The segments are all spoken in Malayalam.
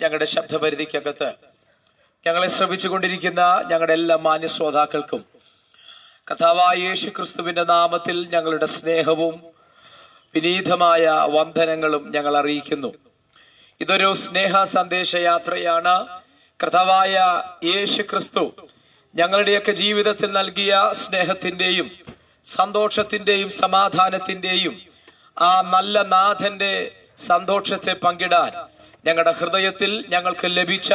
ഞങ്ങളുടെ ശബ്ദപരിധിക്കകത്ത് ഞങ്ങളെ ശ്രമിച്ചുകൊണ്ടിരിക്കുന്ന ഞങ്ങളുടെ എല്ലാ മാന്യ ശ്രോതാക്കൾക്കും കഥാവായ യേശു ക്രിസ്തുവിന്റെ നാമത്തിൽ ഞങ്ങളുടെ സ്നേഹവും വിനീതമായ വന്ദനങ്ങളും ഞങ്ങൾ അറിയിക്കുന്നു. ഇതൊരു സ്നേഹ സന്ദേശ യാത്രയാണ് കർത്താവായ യേശു ക്രിസ്തു ഞങ്ങളുടെയൊക്കെ ജീവിതത്തിൽ നൽകിയ സ്നേഹത്തിന്റെയും സന്തോഷത്തിന്റെയും സമാധാനത്തിന്റെയും ആ നല്ല നാഥന്റെ സന്തോഷത്തെ പങ്കിടാൻ ഞങ്ങളുടെ ഹൃദയത്തിൽ ഞങ്ങൾക്ക് ലഭിച്ച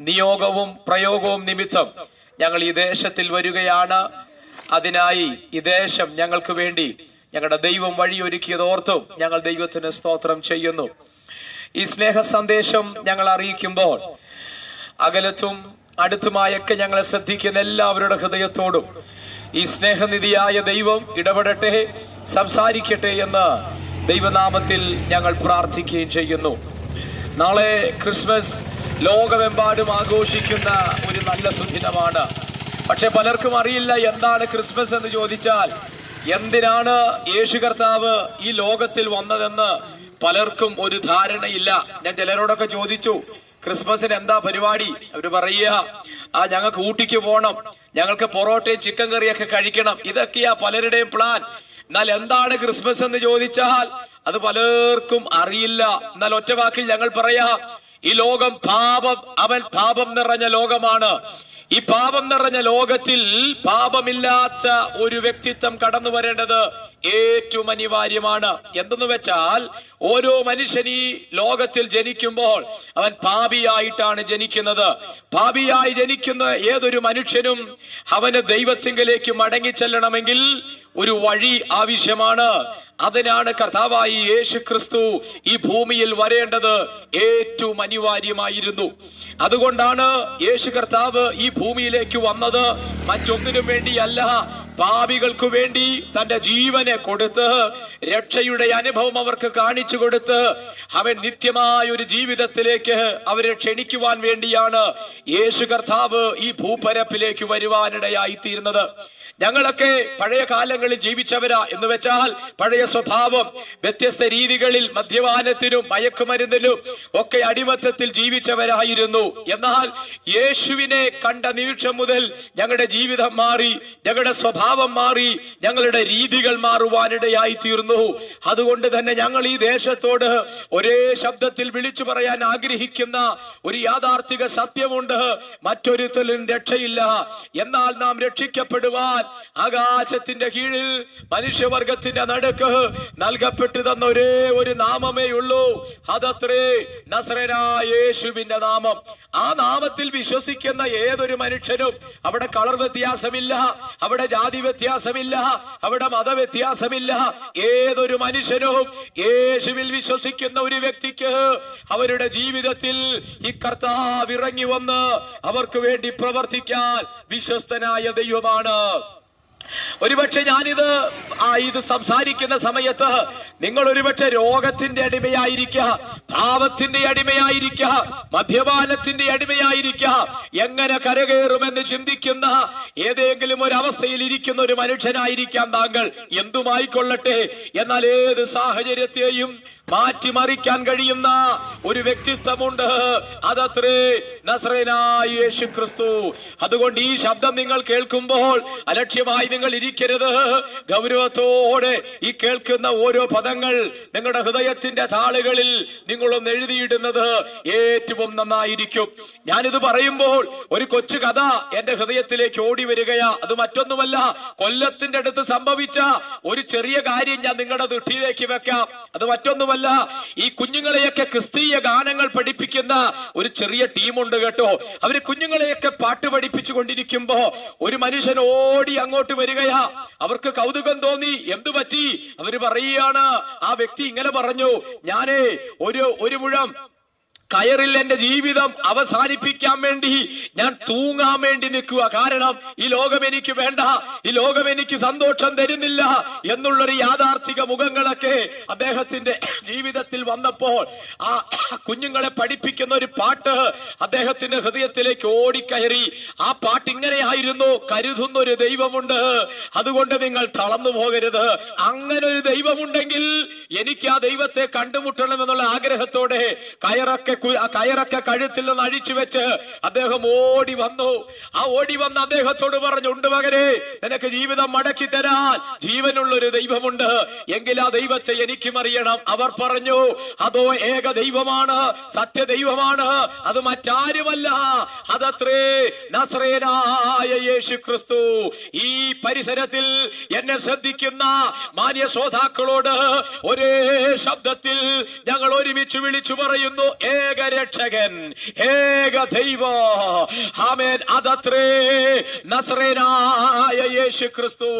നിയോഗവും പ്രയോഗവും നിമിത്തം ഞങ്ങൾ ഈ ദേശത്തിൽ വരികയാണ്. അതിനായി ഈ ദേശം ഞങ്ങൾക്ക് വേണ്ടി ഞങ്ങളുടെ ദൈവം വഴിയൊരുക്കിയത് ഓർത്തും ഞങ്ങൾ ദൈവത്തിന് സ്തോത്രം ചെയ്യുന്നു. ഈ സ്നേഹ സന്ദേശം ഞങ്ങൾ അറിയിക്കുമ്പോൾ അകലത്തും അടുത്തുമായൊക്കെ ഞങ്ങളെ ശ്രദ്ധിക്കുന്ന എല്ലാവരുടെ ഹൃദയത്തോടും ഈ സ്നേഹനിധിയായ ദൈവം ഇടപെടട്ടെ സംസാരിക്കട്ടെ എന്ന് ദൈവനാമത്തിൽ ഞങ്ങൾ പ്രാർത്ഥിക്കുകയും ചെയ്യുന്നു. നാളെ ക്രിസ്മസ് ലോകമെമ്പാടും ആഘോഷിക്കുന്ന ഒരു നല്ല സുദിനമാണ്. പക്ഷെ പലർക്കും അറിയില്ല എന്താണ് ക്രിസ്മസ് എന്ന് ചോദിച്ചാൽ എന്തിനാണ് യേശു കർത്താവ് ഈ ലോകത്തിൽ വന്നതെന്ന് പലർക്കും ഒരു ധാരണയില്ല. ഞാൻ ചിലരോടൊക്കെ ചോദിച്ചു ക്രിസ്മസിന് എന്താ പരിപാടി? അവർ പറയുക ആ ഞങ്ങൾക്ക് ഊട്ടിക്ക് പോകണം ഞങ്ങൾക്ക് പൊറോട്ടയും ചിക്കൻ കറിയൊക്കെ കഴിക്കണം. ഇതൊക്കെയാ പലരുടെയും പ്ലാൻ. എന്നാൽ എന്താണ് ക്രിസ്മസ് എന്ന് ചോദിച്ചാൽ അത് പലർക്കും അറിയില്ല. എന്നാൽ ഒറ്റ വാക്കിൽ ഞങ്ങൾ പറയാം ഈ ലോകം പാപം അവൻ പാപം നിറഞ്ഞ ലോകമാണ്. ഈ പാപം നിറഞ്ഞ ലോകത്തിൽ പാപമില്ലാത്ത ഒരു വ്യക്തിത്വം കടന്നു വരേണ്ടത് ഏറ്റവും അനിവാര്യമാണ്. എന്തെന്ന് വെച്ചാൽ ഓരോ മനുഷ്യൻ ഈ ലോകത്തിൽ ജനിക്കുമ്പോൾ അവൻ പാപിയായിട്ടാണ് ജനിക്കുന്നത്. പാപിയായി ജനിക്കുന്ന ഏതൊരു മനുഷ്യനും അവന് ദൈവത്തിങ്കിലേക്ക് മടങ്ങിച്ചെല്ലണമെങ്കിൽ ഒരു വഴി ആവശ്യമാണ്. അതിനാണ് കർത്താവായി യേശു ക്രിസ്തു ഈ ഭൂമിയിൽ വരേണ്ടത്. ഏറ്റവും അനിവാര്യമായിരുന്നു. അതുകൊണ്ടാണ് യേശു കർത്താവ് ഈ ഭൂമിയിലേക്ക് വന്നത്. മറ്റൊന്നിനും വേണ്ടിയല്ല. പാപികൾക്ക് വേണ്ടി തന്റെ ജീവനെ കൊടുത്ത് രക്ഷയുടെ അനുഭവം അവർക്ക് കാണിച്ചു കൊടുത്ത് അവൻ നിത്യമായ ഒരു ജീവിതത്തിലേക്ക് അവരെ ക്ഷണിക്കുവാൻ വേണ്ടിയാണ് യേശു കർത്താവ് ഈ ഭൂപരപ്പിലേക്ക് വരുവാനിടയായി തീരുന്നത് ഞങ്ങളൊക്കെ പഴയ കാലങ്ങളിൽ ജീവിച്ചവരാ എന്ന് വെച്ചാൽ പഴയ സ്വഭാവം വ്യത്യസ്ത രീതികളിൽ മദ്യപാനത്തിനും മയക്കുമരുന്നിനും ഒക്കെ അടിമത്തത്തിൽ ജീവിച്ചവരായിരുന്നു. എന്നാൽ യേശുവിനെ കണ്ട നിമിഷം മുതൽ ഞങ്ങളുടെ ജീവിതം മാറി ഞങ്ങളുടെ സ്വഭാവം മാറി ഞങ്ങളുടെ രീതികൾ മാറുവാനിടയായി തീർന്നു. അതുകൊണ്ട് തന്നെ ഞങ്ങൾ ഈ ദേശത്തോട് ഒരേ ശബ്ദത്തിൽ വിളിച്ചു പറയാൻ ആഗ്രഹിക്കുന്ന ഒരു യാഥാർത്ഥിക സത്യമുണ്ട്. മറ്റൊരുത്തലും രക്ഷയില്ല. എന്നാൽ നാം രക്ഷിക്കപ്പെടുവാൻ ആകാശത്തിന്റെ കീഴിൽ മനുഷ്യവർഗത്തിന്റെ നടുക്ക് നൽകപ്പെട്ടു തന്ന ഒരേ ഒരു നാമമേ ഉള്ളൂ. അതത്രേ നസ്രനായ യേശുവിന്റെ നാമം. ആ നാമത്തിൽ വിശ്വസിക്കുന്ന ഏതൊരു മനുഷ്യനും അവിടെ കളർ വ്യത്യാസമില്ല അവിടെ ജാതി വ്യത്യാസമില്ല അവിടെ മതവ്യത്യാസമില്ല ഏതൊരു മനുഷ്യനും യേശുവിൽ വിശ്വസിക്കുന്ന ഒരു വ്യക്തിക്ക് അവരുടെ ജീവിതത്തിൽ ഈ കർത്താവ് ഇറങ്ങി വന്ന് അവർക്ക് വേണ്ടി പ്രവർത്തിക്കാൻ വിശ്വസ്തനായ ദൈവമാണ്. ഒരുപക്ഷെ ഞാനിത് ആ ഇത് സംസാരിക്കുന്ന സമയത്ത് നിങ്ങൾ ഒരുപക്ഷെ രോഗത്തിന്റെ അടിമയായിരിക്കുക ഭാവത്തിന്റെ അടിമയായിരിക്കുക മദ്യപാനത്തിന്റെ അടിമയായിരിക്കുക എങ്ങനെ കരകയറുമെന്ന് ചിന്തിക്കുന്ന ഏതെങ്കിലും ഒരു അവസ്ഥയിൽ ഇരിക്കുന്ന ഒരു മനുഷ്യനായിരിക്കാം താങ്കൾ. എന്തുമായിക്കൊള്ളട്ടെ? എന്നാൽ ഏത് സാഹചര്യത്തെയും മാറ്റിമറിക്കാൻ കഴിയുന്ന ഒരു വ്യക്തിത്വമുണ്ട്. അതത്രേ നസ്രനായ യേശു ക്രിസ്തു അതുകൊണ്ട് ഈ ശബ്ദം നിങ്ങൾ കേൾക്കുമ്പോൾ അലക്ഷ്യമായി നിങ്ങൾ ഇരിക്കരുത്. ഗൗരവത്തോടെ ഈ കേൾക്കുന്ന ഓരോ പദങ്ങൾ നിങ്ങളുടെ ഹൃദയത്തിന്റെ താളുകളിൽ നിങ്ങളൊന്ന് എഴുതിയിടുന്നത് ഏറ്റവും നന്നായിരിക്കും. ഞാനിത് പറയുമ്പോൾ ഒരു കൊച്ചു കഥ എന്റെ ഹൃദയത്തിലേക്ക് ഓടി വരികയാ. അത് മറ്റൊന്നുമല്ല കൊല്ലത്തിന്റെ അടുത്ത് സംഭവിച്ച ഒരു ചെറിയ കാര്യം ഞാൻ നിങ്ങളുടെ ദൃഷ്ടിയിലേക്ക് വെക്കാം. അത് മറ്റൊന്നുമല്ല ഈ കുഞ്ഞുങ്ങളെയൊക്കെ ക്രിസ്തീയ ഗാനങ്ങൾ പഠിപ്പിക്കുന്ന ഒരു ചെറിയ ടീമുണ്ട് കേട്ടോ. അവർ കുഞ്ഞുങ്ങളെയൊക്കെ പാട്ട് പഠിപ്പിച്ചു കൊണ്ടിരിക്കുമ്പോ ഒരു മനുഷ്യൻ ഓടി അങ്ങോട്ട് വരികയാ. അവർക്ക് കൗതുകം തോന്നി. എന്തു പറ്റി? അവർ പറയുകയാണ് ആ വ്യക്തി ഇങ്ങനെ പറഞ്ഞു ഞാനേ ഒരു ഒരു മുഴം കയറിൽ എന്റെ ജീവിതം അവസാനിപ്പിക്കാൻ വേണ്ടി ഞാൻ തൂങ്ങാൻ വേണ്ടി നിൽക്കുക. കാരണം ഈ ലോകം എനിക്ക് വേണ്ട. ഈ ലോകം എനിക്ക് സന്തോഷം തരുന്നില്ല എന്നുള്ളൊരു യാഥാർത്ഥിക മുഖങ്ങളൊക്കെ അദ്ദേഹത്തിന്റെ ജീവിതത്തിൽ വന്നപ്പോൾ ആ കുഞ്ഞുങ്ങളെ പഠിപ്പിക്കുന്ന ഒരു പാട്ട് അദ്ദേഹത്തിന്റെ ഹൃദയത്തിലേക്ക് ഓടിക്കയറി. ആ പാട്ട് ഇങ്ങനെയായിരുന്നു. കരുതുന്ന ഒരു ദൈവമുണ്ട്. അതുകൊണ്ട് നിങ്ങൾ തളർന്നു പോകരുത്. അങ്ങനെ ഒരു ദൈവമുണ്ടെങ്കിൽ എനിക്ക് ആ ദൈവത്തെ കണ്ടുമുട്ടണം എന്നുള്ള ആഗ്രഹത്തോടെ കയറൊക്കെ ആ കയറൊക്കെ കഴുത്തിൽ നിന്ന് അഴിച്ചു വെച്ച് അദ്ദേഹം ഓടി വന്നു. ആ ഓടി വന്ന് അദ്ദേഹത്തോട് പറഞ്ഞു ഉണ്ട് മകനെ നിനക്ക് ജീവിതം മടക്കി തരാൻ ജീവനുള്ള ഒരു ദൈവമുണ്ട്. എങ്കിൽ ആ ദൈവത്തെ എനിക്കും അറിയണം. അവർ പറഞ്ഞു അതോ ഏക ദൈവമാണ് സത്യ ദൈവമാണ് അത് മറ്റാരുമല്ല. അതത്രേ നസ്രേനായ യേശു ക്രിസ്തു ഈ പരിസരത്തിൽ എന്നെ ശ്രദ്ധിക്കുന്ന മാന്യ ശ്രോതാക്കളോട് ഒരേ ശബ്ദത്തിൽ ഞങ്ങൾ ഒരുമിച്ച് വിളിച്ചു പറയുന്നു ഏക രക്ഷകൻ ഏക ദൈവ നസ്രേനായ യേശു ക്രിസ്തു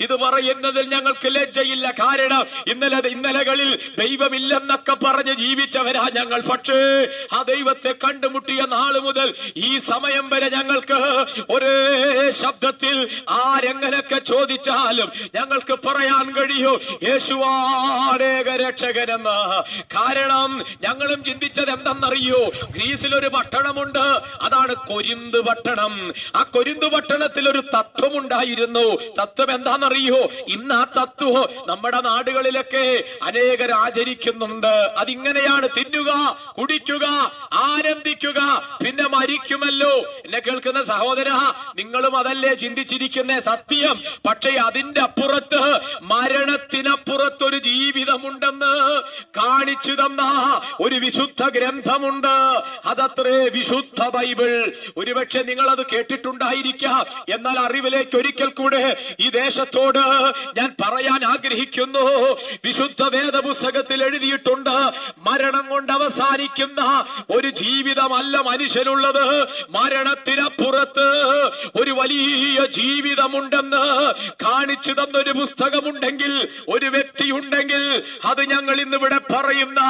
ഇത് പറയുന്നതിൽ ഞങ്ങൾക്ക് ലജ്ജയില്ല. കാരണം ഇന്നലെ ഇന്നലകളിൽ ദൈവമില്ലെന്നൊക്കെ പറഞ്ഞ് ജീവിച്ചവരാ ഞങ്ങൾ. പക്ഷേ ആ ദൈവത്തെ കണ്ടുമുട്ടിയ നാൾ മുതൽ ഈ സമയം വരെ ഞങ്ങൾക്ക് ഒരേ ശബ്ദത്തിൽ ആരെങ്ങനൊക്കെ ചോദിച്ചാലും ഞങ്ങൾക്ക് പറയാൻ കഴിയൂ യേശുവാടേക രക്ഷകനെന്ന് കാരണം ഞങ്ങളും ചിന്തിച്ചത് എന്തെന്നറിയോ? ഗ്രീസിൽ ഒരു പട്ടണമുണ്ട്. അതാണ് കൊരിന്ത് പട്ടണം. ആ കൊരിന്ത് പട്ടണത്തിൽ ഒരു തത്വം ഉണ്ടായിരുന്നു തത്വം എന്താണെന്നറിയോ? ഇന്ന് ആ തത്വം നമ്മുടെ നാടുകളിലൊക്കെ അനേകർ ആചരിക്കുന്നുണ്ട്. അതിങ്ങനെയാണ് തിന്നുക കുടിക്കുക ആനന്ദിക്കുക പിന്നെ മരിക്കുമല്ലോ. എന്നെ കേൾക്കുന്ന സഹോദര നിങ്ങളും അതല്ലേ ചിന്തിച്ചിരിക്കുന്ന? സത്യം. പക്ഷേ അതിന്റെ അപ്പുറത്ത് മരണത്തിനപ്പുറത്തൊരു ജീവിതമുണ്ടെന്ന് കാണിച്ചു തന്ന ഒരു വിശുദ്ധ ഗ്രന്ഥമുണ്ട്. അതത്രേ വിശുദ്ധ ബൈബിൾ. ഒരുപക്ഷെ നിങ്ങൾ അത് കേട്ടിട്ടുണ്ടായിരിക്കാം. എന്നാൽ അറിവിലേക്ക് ഒരിക്കൽ കൂടെ ഈ ദേശത്തോട് ഞാൻ പറയാൻ ആഗ്രഹിക്കുന്നു. വിശുദ്ധ വേദപുസ്തകത്തിൽ എഴുതിയിട്ടുണ്ട് മരണം കൊണ്ട് അവസാനിക്കുന്ന ഒരു ജീവിതമല്ല മനുഷ്യനുള്ളത്. മരണത്തിനപ്പുറത്ത് ഒരു വലിയ ജീവിതമുണ്ടെന്ന് കാണിച്ചു തന്നൊരു പുസ്തകമുണ്ടെങ്കിൽ ഒരു വ്യക്തിയുണ്ടെങ്കിൽ അത് ഞങ്ങൾ ഇന്നിവിടെ പറയുന്ന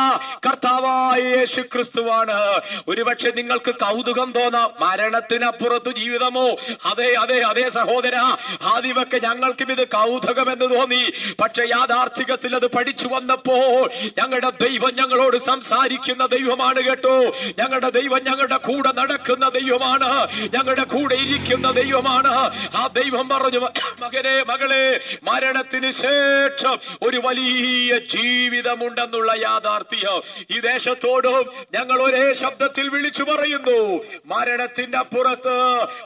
കർത്താവായ യേശു ക്രിസ്തുവാണ്. ഒരുപക്ഷെ നിങ്ങൾക്ക് കൗതുകം തോന്നാം. മരണത്തിനപ്പുറത്ത് ജീവിതമോ? അതെ അതെ അതെ സഹോദര. ആദ്യമൊക്കെ ഞങ്ങൾക്കും ഇത് കൗതുകം എന്ന് തോന്നി. പക്ഷെ യാഥാർത്ഥികത്തിൽ അത് പഠിച്ചു വന്നപ്പോ ഞങ്ങളുടെ ദൈവം ഞങ്ങളോട് സംസാരിക്കുന്ന ദൈവമാണ് കേട്ടോ. ഞങ്ങളുടെ ദൈവം ഞങ്ങളുടെ കൂടെ നടക്കുന്ന ദൈവമാണ്. ഞങ്ങളുടെ കൂടെ ഇരിക്കുന്ന ദൈവമാണ്. ആ ദൈവം പറഞ്ഞു മകനെ മകളെ മരണത്തിന് ശേഷം ഒരു വലിയ ജീവിതമുണ്ടെന്നുള്ള യാഥാർത്ഥ്യം ഈ ദേശത്തോടും ഞങ്ങൾ ഒരേ ശബ്ദത്തിൽ വിളിച്ചു പറയുന്നു മരണത്തിന്റെ അപ്പുറത്ത്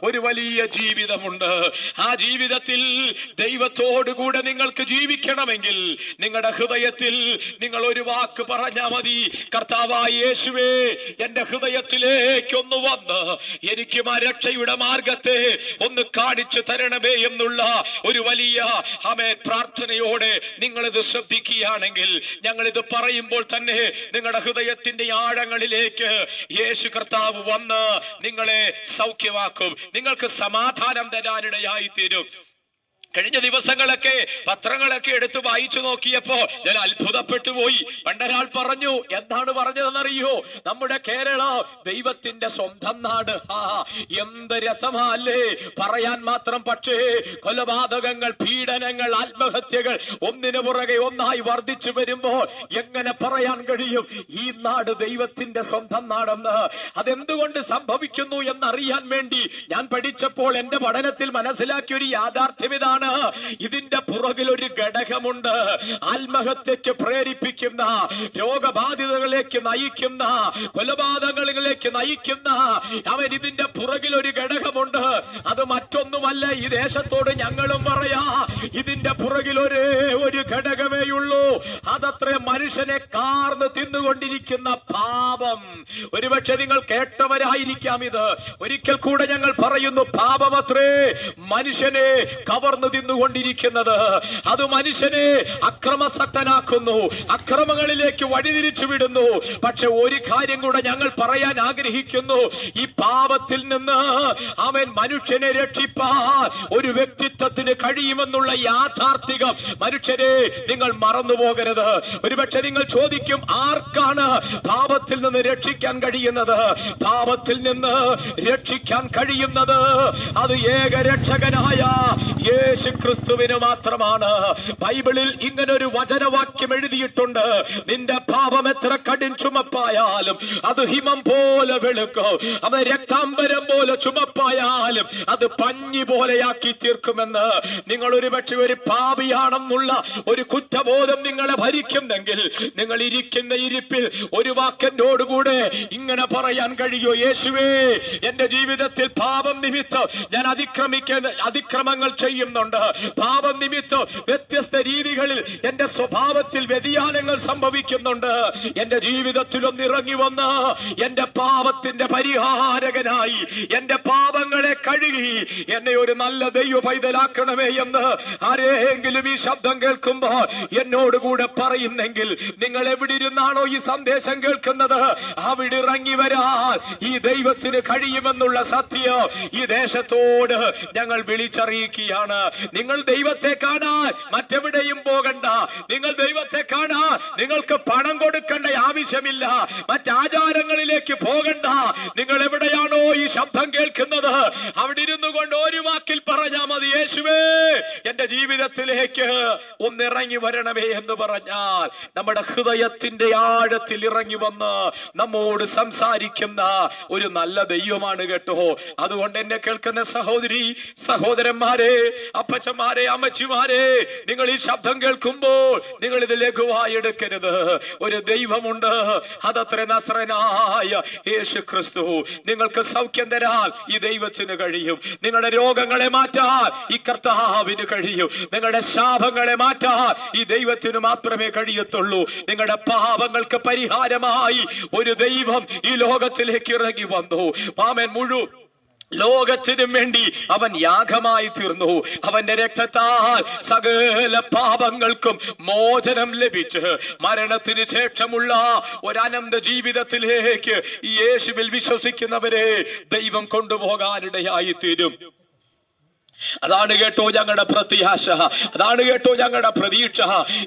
ഒരു വലിയ ജീവിതമുണ്ട്. ആ ജീവിതത്തിൽ ദൈവത്തോടു കൂടെ നിങ്ങൾക്ക് ജീവിക്കണമെങ്കിൽ നിങ്ങളുടെ ഹൃദയത്തിൽ നിങ്ങൾ ഒരു വാക്ക് പറഞ്ഞാൽ മതി. കർത്താവായ യേശുവേ എന്റെ ഹൃദയത്തിലേക്കൊന്ന് വന്ന് എനിക്ക് ആ രക്ഷയുടെ മാർഗത്തെ ഒന്ന് കാണിച്ചു തരണമേ എന്നുള്ള ഒരു വലിയ അമേ പ്രാർത്ഥനയോടെ നിങ്ങൾ ഇത് ശ്രദ്ധിക്കുകയാണെങ്കിൽ ഞങ്ങൾ ഇത് പറയുമ്പോൾ തന്നെ നിങ്ങളുടെ ഹൃദയത്തിന്റെ ആഴങ്ങളിലേക്ക് യേശു കർത്താവ് വന്ന് നിങ്ങളെ സൗഖ്യമാക്കും. നിങ്ങൾക്ക് സമാധാനം തരാനിടയായി തീരും കഴിഞ്ഞ ദിവസങ്ങളൊക്കെ പത്രങ്ങളൊക്കെ എടുത്ത് വായിച്ചു നോക്കിയപ്പോ ഞാൻ അത്ഭുതപ്പെട്ടു പോയി. പണ്ടൊരാൾ പറഞ്ഞു എന്താണ് പറഞ്ഞതെന്നറിയോ? നമ്മുടെ കേരള ദൈവത്തിന്റെ സ്വന്തം നാട്. എന്ത് രസമല്ലേ. പറയാൻ മാത്രം പക്ഷേ കൊലപാതകങ്ങൾ പീഡനങ്ങൾ ആത്മഹത്യകൾ ഒന്നിനു പുറകെ ഒന്നായി വർദ്ധിച്ചു വരുമ്പോൾ എങ്ങനെ പറയാൻ കഴിയും? ഈ നാട് ദൈവത്തിന്റെ സ്വന്തം നാടെന്ന്. അതെന്തുകൊണ്ട് സംഭവിക്കുന്നു എന്നറിയാൻ വേണ്ടി ഞാൻ പഠിച്ചപ്പോൾ എന്റെ പഠനത്തിൽ മനസ്സിലാക്കിയ ഒരു യാഥാർത്ഥ്യം ഇതാണ് ഇതിന്റെ പുറകിൽ ഒരു ഘടകമുണ്ട്. ആത്മഹത്യക്ക് പ്രേരിപ്പിക്കുന്ന രോഗബാധിതകളിലേക്ക് നയിക്കുന്ന കൊലപാതകങ്ങളിലേക്ക് നയിക്കുന്ന. അവൻ ഇതിന്റെ പുറകിൽ ഒരു ഘടകമുണ്ട്. അത് മറ്റൊന്നുമല്ല ഈ ദേശത്തോട് ഞങ്ങളും പറയാ ഇതിന്റെ പുറകിൽ ഒരേ ഒരു ഘടകമേ ഉള്ളൂ. അതത്ര മനുഷ്യനെ കാർന്ന് തിന്നുകൊണ്ടിരിക്കുന്ന പാപം. ഒരുപക്ഷെ നിങ്ങൾ കേട്ടവരായിരിക്കാം ഇത്. ഒരിക്കൽ കൂടെ ഞങ്ങൾ പറയുന്നു പാപമത്രേ മനുഷ്യനെ കവർന്നു തിന്നുകൊണ്ടിരിക്കുന്നത് അത് മനുഷ്യനെ അക്രമസക്തനാക്കുന്നു അക്രമങ്ങളിലേക്ക് വഴിതിരിച്ചു വിടുന്നു പക്ഷെ ഒരു കാര്യം കൂടെ ഞങ്ങൾ പറയാൻ ആഗ്രഹിക്കുന്നു. ഈ പാപത്തിൽ നിന്ന് അവൻ മനുഷ്യനെ രക്ഷിപ്പാൻ ഒരു വ്യക്തിത്വത്തിന് കഴിയുമെന്നുള്ള യാഥാർത്ഥികം മനുഷ്യരെ നിങ്ങൾ മറന്നു പോകരുത് ഒരുപക്ഷെ നിങ്ങൾ ചോദിക്കും ആർക്കാണ് പാപത്തിൽ നിന്ന് രക്ഷിക്കാൻ കഴിയുന്നത്? പാപത്തിൽ നിന്ന് രക്ഷിക്കാൻ കഴിയുന്നത് അത് ഏകരക്ഷകനായ യേശു യേശു ക്രിസ്തുവിന് മാത്രമാണ്. ബൈബിളിൽ ഇങ്ങനെ ഒരു വചനവാക്യം എഴുതിയിട്ടുണ്ട്. നിന്റെ പാപം എത്ര കഠിൻ ചുമപ്പായാലും അത് ഹിമം പോലെ വെളുക്കും. അത് രക്താംബരം പോലെ ചുമപ്പായാലും അത് പഞ്ഞി പോലെയാക്കി തീർക്കുമെന്ന് നിങ്ങൾ ഒരു പക്ഷെ ഒരു പാപിയാണെന്നുള്ള ഒരു കുറ്റബോധം നിങ്ങളെ ഭരിക്കുന്നെങ്കിൽ നിങ്ങൾ ഇരിക്കുന്ന ഇരിപ്പിൽ ഒരു വാക്കന്റോടുകൂടെ ഇങ്ങനെ പറയാൻ കഴിയോ യേശുവേ എന്റെ ജീവിതത്തിൽ പാപം നിമിത്തം ഞാൻ അതിക്രമിക്കുന്ന അതിക്രമങ്ങൾ ചെയ്യുന്നുണ്ട്. പാപം നിമിത്തം വ്യത്യസ്ത രീതികളിൽ എന്റെ സ്വഭാവത്തിൽ വ്യതിയാനങ്ങൾ സംഭവിക്കുന്നുണ്ട്. എന്റെ ജീവിതത്തിൽ ഒന്ന് ഇറങ്ങി വന്ന് എന്റെ പാപത്തിന്റെ പരിഹാരകനായി എന്റെ പാപങ്ങളെ കഴുകി എന്നെ ഒരു നല്ല ദൈവ പൈതലാക്കണമേ എന്ന് ആരെങ്കിലും ഈ ശബ്ദം കേൾക്കുമ്പോൾ എന്നോടുകൂടെ പറയുന്നെങ്കിൽ നിങ്ങൾ എവിടെ ഇരുന്നാണോ ഈ സന്ദേശം കേൾക്കുന്നത്? അവിടെ ഇറങ്ങി വരാൻ ഈ ദൈവത്തിന് കഴിയുമെന്നുള്ള സത്യം ഈ ദേശത്തോട് ഞങ്ങൾ വിളിച്ചറിയിക്കുകയാണ്. നിങ്ങൾ ദൈവത്തെ കാണാൻ മറ്റെവിടെയും പോകണ്ട. നിങ്ങൾ ദൈവത്തെ കാണാൻ നിങ്ങൾക്ക് പണം കൊടുക്കേണ്ട ആവശ്യമില്ല. മറ്റാചാരങ്ങളിലേക്ക് പോകണ്ട. നിങ്ങൾ എവിടെയാണോ ഈ ശബ്ദം കേൾക്കുന്നത്? അവിടെ ഇരുന്നു കൊണ്ട് ഒരു വാക്കിൽ പറഞ്ഞാൽ മതി യേശുവേ എന്റെ ജീവിതത്തിലേക്ക് ഒന്നിറങ്ങി വരണമേ എന്ന് പറഞ്ഞാൽ നമ്മുടെ ഹൃദയത്തിന്റെ ആഴത്തിൽ ഇറങ്ങി വന്ന് നമ്മോട് സംസാരിക്കുന്ന ഒരു നല്ല ദൈവമാണ് കേട്ടോ. അതുകൊണ്ട് എന്നെ കേൾക്കുന്ന സഹോദരി സഹോദരന്മാരെ അപ്പച്ചന്മാരെ അമ്മച്ചിമാരെ നിങ്ങൾ ഈ ശബ്ദം കേൾക്കുമ്പോൾ നിങ്ങൾ ഇത് ലഘുവായി എടുക്കരുത്. ഒരു ദൈവമുണ്ട് അതത്ര നസ്രനായ യേശു ക്രിസ്തു നിങ്ങൾക്ക് സൗഖ്യം തരാൻ ഈ ദൈവത്തിന് കഴിയും. നിങ്ങളുടെ രോഗങ്ങളെ മാറ്റാൻ ഈ കർത്താവിന് കഴിയും. നിങ്ങളുടെ ശാപങ്ങളെ മാറ്റാൻ ഈ ദൈവത്തിന് മാത്രമേ കഴിയത്തുള്ളൂ. നിങ്ങളുടെ പാപങ്ങൾക്ക് പരിഹാരമായി ഒരു ദൈവം ഈ ലോകത്തിലേക്ക് ഇറങ്ങി വന്നു. പാമൻ മുഴു ലോകത്തിനും വേണ്ടി അവൻ യാഗമായി തീർന്നു. അവന്റെ രക്തത്താൽ സകല പാപങ്ങൾക്കും മോചനം ലഭിച്ച് മരണത്തിന് ശേഷമുള്ള ഒരനന്ത ജീവിതത്തിലേക്ക് യേശുവിൽ വിശ്വസിക്കുന്നവരെ ദൈവം കൊണ്ടുപോകാനിടയായി തീരും അതാണ് കേട്ടോ ഞങ്ങളുടെ പ്രത്യാശ. അതാണ് കേട്ടോ ഞങ്ങളുടെ പ്രതീക്ഷ.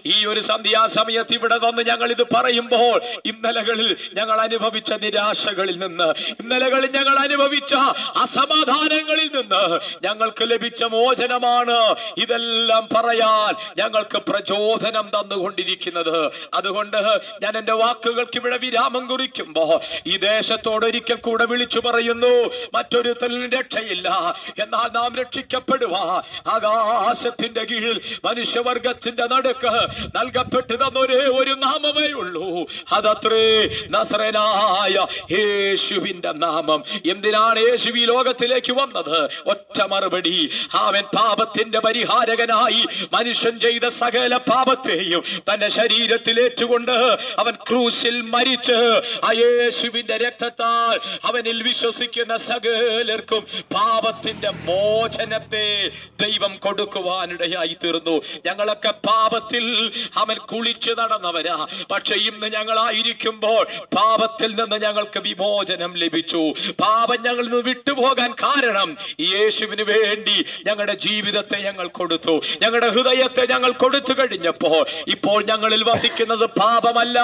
ഈ ഒരു സന്ധ്യാസമയത്ത് ഇവിടെ വന്ന് ഞങ്ങൾ ഇത് പറയുമ്പോൾ ഇന്നലകളിൽ ഞങ്ങൾ അനുഭവിച്ച നിരാശകളിൽ നിന്ന് ഇന്നലകളിൽ ഞങ്ങൾ അനുഭവിച്ച അസമാധാനങ്ങളിൽ നിന്ന് ഞങ്ങൾക്ക് ലഭിച്ച മോചനമാണ് ഇതെല്ലാം പറയാൻ ഞങ്ങൾക്ക് പ്രചോദനം തന്നുകൊണ്ടിരിക്കുന്നത്. അതുകൊണ്ട് ഞാൻ എന്റെ വാക്കുകൾക്ക് ഇവിടെ വിരാമം കുറിക്കുമ്പോ ഈ ദേശത്തോട് ഒരിക്കൽ കൂടെ വിളിച്ചു പറയുന്നു മറ്റൊരു രക്ഷയില്ല. എന്നാൽ നാം രക്ഷിക്കപ്പെടുവാ ആകാശത്തിന്റെ കീഴിൽ മനുഷ്യവർഗത്തിന്റെ നടുക്ക് നൽകപ്പെട്ടു തന്നൊരേ ഒരു നാമമേ ഉള്ളൂ. അതത്രേ നസ്രനായ യേശുവിന്റെ നാമം. എന്തിനാണ് യേശു ഈ ലോകത്തിലേക്ക് വന്നത്? ഒറ്റ മറുപടി. അവൻ പാപത്തിന്റെ പരിഹാരകനായി മനുഷ്യൻ ചെയ്ത സകല പാപത്തെയും തന്റെ ശരീരത്തിൽ ഏറ്റുകൊണ്ട് അവൻ ക്രൂശിൽ മരിച്ച് ആ യേശുവിന്റെ രക്തത്താൽ അവനിൽ വിശ്വസിക്കുന്ന സകലർക്കും പാപത്തിന്റെ മോചനത്തെ ദൈവം കൊടുക്കുവാനിടയായി തീർന്നു ഞങ്ങളൊക്കെ പാപത്തിൽ അവൻ കുളിച്ചു നടന്നവരാ. പക്ഷെ ഇന്ന് ഞങ്ങളായിരിക്കുമ്പോൾ പാപത്തിൽ നിന്ന് ഞങ്ങൾക്ക് വിമോചനം ലഭിച്ചു. പാപം ഞങ്ങളിൽ നിന്ന് വിട്ടുപോകാൻ കാരണം യേശുവിന് വേണ്ടി ഞങ്ങളുടെ ജീവിതത്തെ ഞങ്ങൾ കൊടുത്തു. ഞങ്ങളുടെ ഹൃദയത്തെ ഞങ്ങൾ കൊടുത്തു കഴിഞ്ഞപ്പോൾ ഇപ്പോൾ ഞങ്ങളിൽ വസിക്കുന്നത് പാപമല്ല.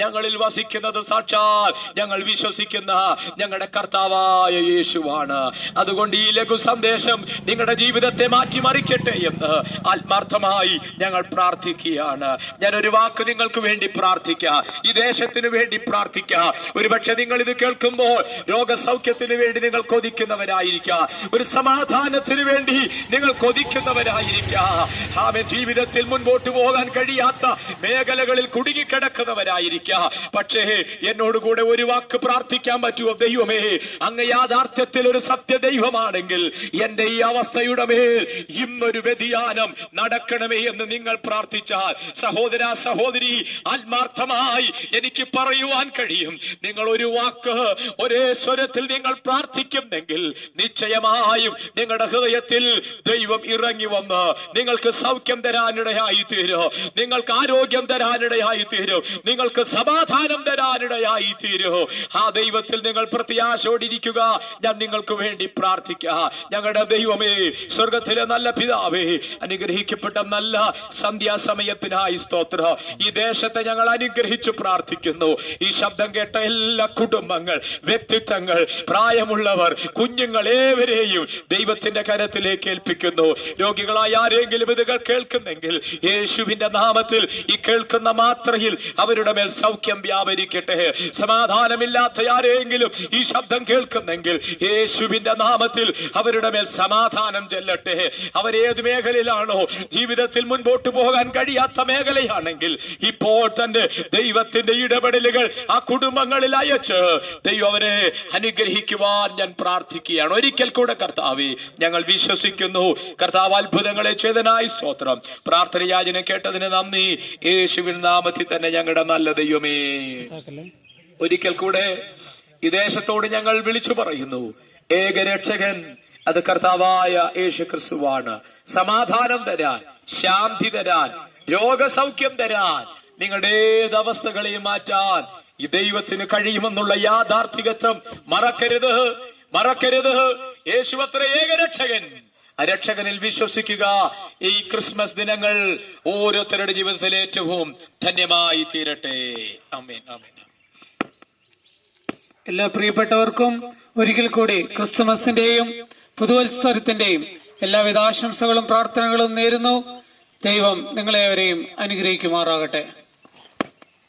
ഞങ്ങളിൽ വസിക്കുന്നത് സാക്ഷാൽ ഞങ്ങൾ വിശ്വസിക്കുന്ന ഞങ്ങളുടെ കർത്താവായ യേശുവാണ്. അതുകൊണ്ട് ഈ ലഘു സന്ദേശം നിങ്ങളുടെ ജീവിതത്തെ മാറ്റിമറിക്കട്ടെ എന്ന് ആത്മാർത്ഥമായി ഞങ്ങൾ പ്രാർത്ഥിക്കുകയാണ്. ഞാൻ ഒരു വാക്ക് നിങ്ങൾക്ക് വേണ്ടി പ്രാർത്ഥിക്കാം. ഈ ദേശത്തിന് വേണ്ടി പ്രാർത്ഥിക്കാം. ഒരുപക്ഷെ നിങ്ങൾ ഇത് കേൾക്കുമ്പോൾ രോഗസൗഖ്യത്തിന് വേണ്ടി നിങ്ങൾ കൊതിക്കുന്നവരായിരിക്കാം. ഒരു സമാധാനത്തിന് വേണ്ടി നിങ്ങൾ കൊതിക്കുന്നവരായിരിക്കാം. ആമെ ജീവിതത്തിൽ മുൻപോട്ട് പോകാൻ കഴിയാത്ത മേഖലകളിൽ കുടുങ്ങിക്കിടക്കുന്നവരായിരിക്കാം. പക്ഷേ എന്നോട് കൂടെ ഒരു വാക്ക് പ്രാർത്ഥിക്കാൻ പറ്റുമോ? ദൈവമേ അങ്ങ് യാഥാർത്ഥ്യത്തിൽ ഒരു സത്യ ദൈവമാണെങ്കിൽ എന്റെ ഈ അവസ്ഥയുടെ മേൽ ഇന്നൊരു വ്യതിയാനം നടക്കണമേ എന്ന് നിങ്ങൾ പ്രാർത്ഥിച്ചാൽ സഹോദര സഹോദരി ആത്മാർത്ഥമായി എനിക്ക് പറയുവാൻ കഴിയും. നിങ്ങൾ ഒരു വാക്ക് ഒരേ സ്വരത്തിൽ നിങ്ങൾ പ്രാർത്ഥിക്കുന്നെങ്കിൽ നിശ്ചയമായും നിങ്ങളുടെ ഹൃദയത്തിൽ ദൈവം ഇറങ്ങി വന്ന് നിങ്ങൾക്ക് സൗഖ്യം തരാനിടയായി തീരും. നിങ്ങൾക്ക് ആരോഗ്യം തരാനിടയായി തീരും. നിങ്ങൾക്ക് സമാധാനം തരാനിടയായി തീരും. ആ ദൈവത്തിൽ നിങ്ങൾ പ്രത്യാശോടിരിക്കുക ഞാൻ നിങ്ങൾക്ക് വേണ്ടി പ്രാർത്ഥിക്കുക ഞങ്ങളുടെ ദൈവമേ സ്വർഗത്തിലെ നല്ല പിതാവേ അനുഗ്രഹിക്കപ്പെട്ട നല്ല സന്ധ്യാസമയത്തിനായി സ്തോത്ര. ഈ ദേശത്തെ ഞങ്ങൾ അനുഗ്രഹിച്ചു പ്രാർത്ഥിക്കുന്നു. ഈ ശബ്ദം കേട്ട എല്ലാ കുടുംബങ്ങൾ വ്യക്തിത്വങ്ങൾ പ്രായമുള്ളവർ കുഞ്ഞുങ്ങൾ ഏവരെയും ദൈവത്തിന്റെ കരത്തിലേക്ക് ഏൽപ്പിക്കുന്നു. രോഗികളായ ആരെങ്കിലും ഇതുകൾ കേൾക്കുന്നെങ്കിൽ യേശുവിന്റെ നാമത്തിൽ ഈ കേൾക്കുന്ന മാത്രയിൽ അവരുടെ മേൽ സൗഖ്യം വ്യാപരിക്കട്ടെ. സമാധാനമില്ലാത്ത ആരെങ്കിലും ഈ ശബ്ദം കേൾക്കുന്നെങ്കിൽ യേശുവിന്റെ നാമത്തിൽ അവരുടെ മേൽ സമാധാനം ചെല്ലട്ടെ. അവരേത് മേഖലയിലാണോ ജീവിതത്തിൽ മുൻപോട്ട് പോകാൻ കഴിയാത്ത മേഖലയാണെങ്കിൽ ഇപ്പോൾ തന്നെ ദൈവത്തിന്റെ ഇടപെടലുകൾ ആ കുടുംബങ്ങളിൽ അയച്ച് ദൈവം അവരെ അനുഗ്രഹിക്കുവാൻ ഞാൻ പ്രാർത്ഥിക്കുകയാണ്. ഒരിക്കൽ കൂടെ കർത്താവെ ഞങ്ങൾ വിശ്വസിക്കുന്നു. കർത്താവ് അത്ഭുതങ്ങളെ ചെയ്തനായി സ്തോത്രം. പ്രാർത്ഥനയാചന കേട്ടതിന് നന്ദി. യേശുവിൻ നാമത്തിൽ തന്നെ ഞങ്ങളുടെ നല്ല ദൈവമേ. ഒരിക്കൽ കൂടെ ഈ ദേശത്തോട് ഞങ്ങൾ വിളിച്ചു പറയുന്നു. ഏകരക്ഷകൻ അത് കർത്താവായ യേശു ക്രിസ്തുവാണ് സമാധാനം തരാൻ ശാന്തി തരാൻ രോഗസൗഖ്യം തരാൻ നിങ്ങളുടെ ഏത് അവസ്ഥകളെയും മാറ്റാൻ. ഈ ദൈവത്തിന് കഴിയുമെന്നുള്ള യാഥാർത്ഥികത്വം മറക്കരുത് മറക്കരുത്. യേശു അത്ര ഏകരക്ഷകൻ. രക്ഷകനിൽ വിശ്വസിക്കുക. ഈ ക്രിസ്മസ് ദിനങ്ങൾ ഓരോരുത്തരുടെ ജീവിതത്തിൽ ഏറ്റവും ധന്യമായി തീരട്ടെ. എല്ലാ പ്രിയപ്പെട്ടവർക്കും ഒരിക്കൽ കൂടി ക്രിസ്തുമസിന്റെയും പുതുവത്സരത്തിന്റെയും എല്ലാവിധ ആശംസകളും പ്രാർത്ഥനകളും നേരുന്നു. ദൈവം നിങ്ങളെവരെയും അനുഗ്രഹിക്കുമാറാകട്ടെ.